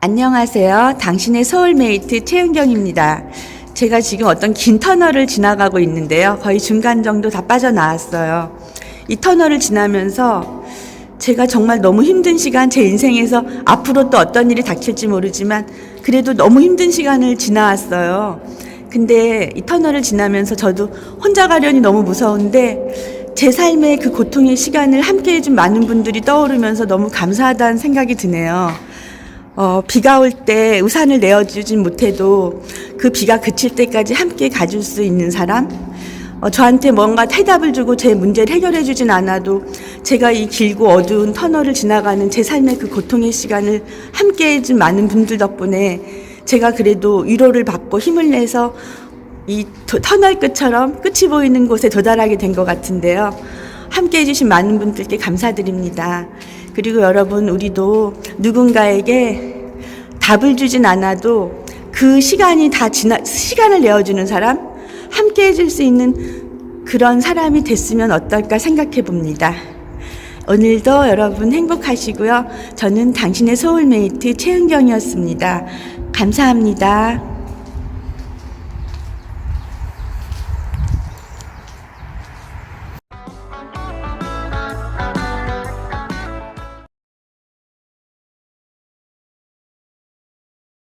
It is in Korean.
안녕하세요. 당신의 소울메이트 최은경입니다. 제가 지금 어떤 긴 터널을 지나가고 있는데요. 거의 중간 정도 다 빠져나왔어요. 이 터널을 지나면서 제가 정말 너무 힘든 시간, 제 인생에서 앞으로 또 어떤 일이 닥칠지 모르지만 그래도 너무 힘든 시간을 지나왔어요. 근데 이 터널을 지나면서 저도 혼자 가려니 너무 무서운데 제 삶의 그 고통의 시간을 함께 해준 많은 분들이 떠오르면서 너무 감사하다는 생각이 드네요. 어, 비가 올 때 우산을 내어주진 못해도 그 비가 그칠 때까지 함께 가줄 수 있는 사람, 어, 저한테 뭔가 해답을 주고 제 문제를 해결해 주진 않아도 제가 이 길고 어두운 터널을 지나가는 제 삶의 그 고통의 시간을 함께 해준 많은 분들 덕분에 제가 그래도 위로를 받고 힘을 내서 이 도- 터널 끝처럼 끝이 보이는 곳에 도달하게 된 것 같은데요. 함께 해주신 많은 분들께 감사드립니다. 그리고 여러분, 우리도 누군가에게 답을 주진 않아도 그 시간이 다 지나, 시간을 내어주는 사람, 함께 해줄 수 있는 그런 사람이 됐으면 어떨까 생각해 봅니다. 오늘도 여러분 행복하시고요. 저는 당신의 소울메이트 최은경이었습니다. 감사합니다.